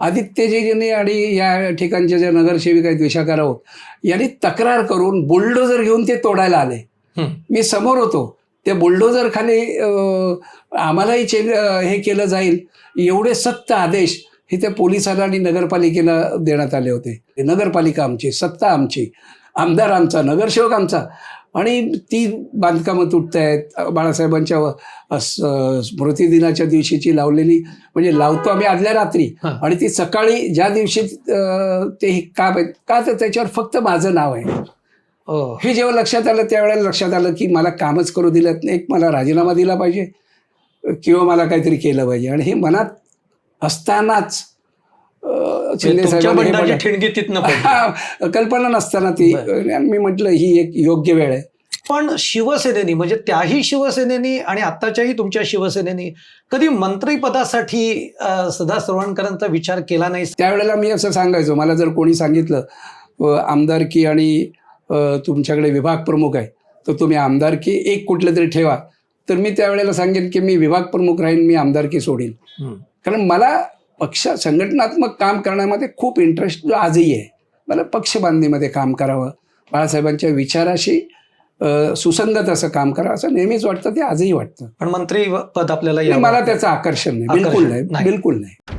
आदित्यजींनी आणि या ठिकाणचे जे नगरसेविक आहेत विशाखा राऊत यांनी तक्रार करून बुलडोजर घेऊन ते तोडायला आले. हं. मी समोर होतो. ते बुलडोजर खाली आम्हालाही चे हे केलं जाईल. एवढे सक्त आदेश हे त्या पोलिसांना आणि नगरपालिकेला देण्यात आले होते. नगरपालिका आमची सत्ता आमची. आमदार आमचा नगरसेवक आमचा. आणि ती बांधकामं तुटत आहेत. बाळासाहेबांच्या स्मृतिदिनाच्या दिवशीची लावलेली म्हणजे लावतो आम्ही आदल्या रात्री. आणि ती सकाळी ज्या दिवशी ते काम आहेत का तर त्याच्यावर फक्त माझं नाव आहे. हे जेव्हा लक्षात आलं त्यावेळेला लक्षात आलं की मला कामच करू दिलं नाही एक मला राजीनामा दिला पाहिजे किंवा मला काहीतरी केलं पाहिजे. आणि हे मनात असतानाच कल्पना नसताना ती मी म्हटलं ही एक योग्य वेळ आहे. पण शिवसेनेनी म्हणजे त्याही शिवसेनेनी आणि आत्ताच्याही तुमच्या शिवसेनेनी कधी मंत्रीपदासाठी सदा सरवणकरांचा विचार केला नाही? त्यावेळेला मी असं सांगायचो मला जर कोणी सांगितलं आमदारकी आणि तुमच्याकडे विभाग प्रमुख आहे तर तुम्ही आमदारकी एक कुठलं तरी ठेवा. तर मी त्यावेळेला सांगेन की मी विभाग प्रमुख राहीन मी आमदारकी सोडीन. हं. कारण मला पक्ष संघटनात्मक काम करण्यामध्ये खूप इंटरेस्ट जो आजही आहे. मला पक्ष बांधणीमध्ये काम करावं. बाळासाहेबांच्या विचाराशी सुसंगत असं काम करावं असं नेहमीच वाटतं ते आजही वाटतं. पण मंत्री पद आपल्याला. मला त्याचं आकर्षण नाही. बिलकुल नाही. बिलकुल नाही.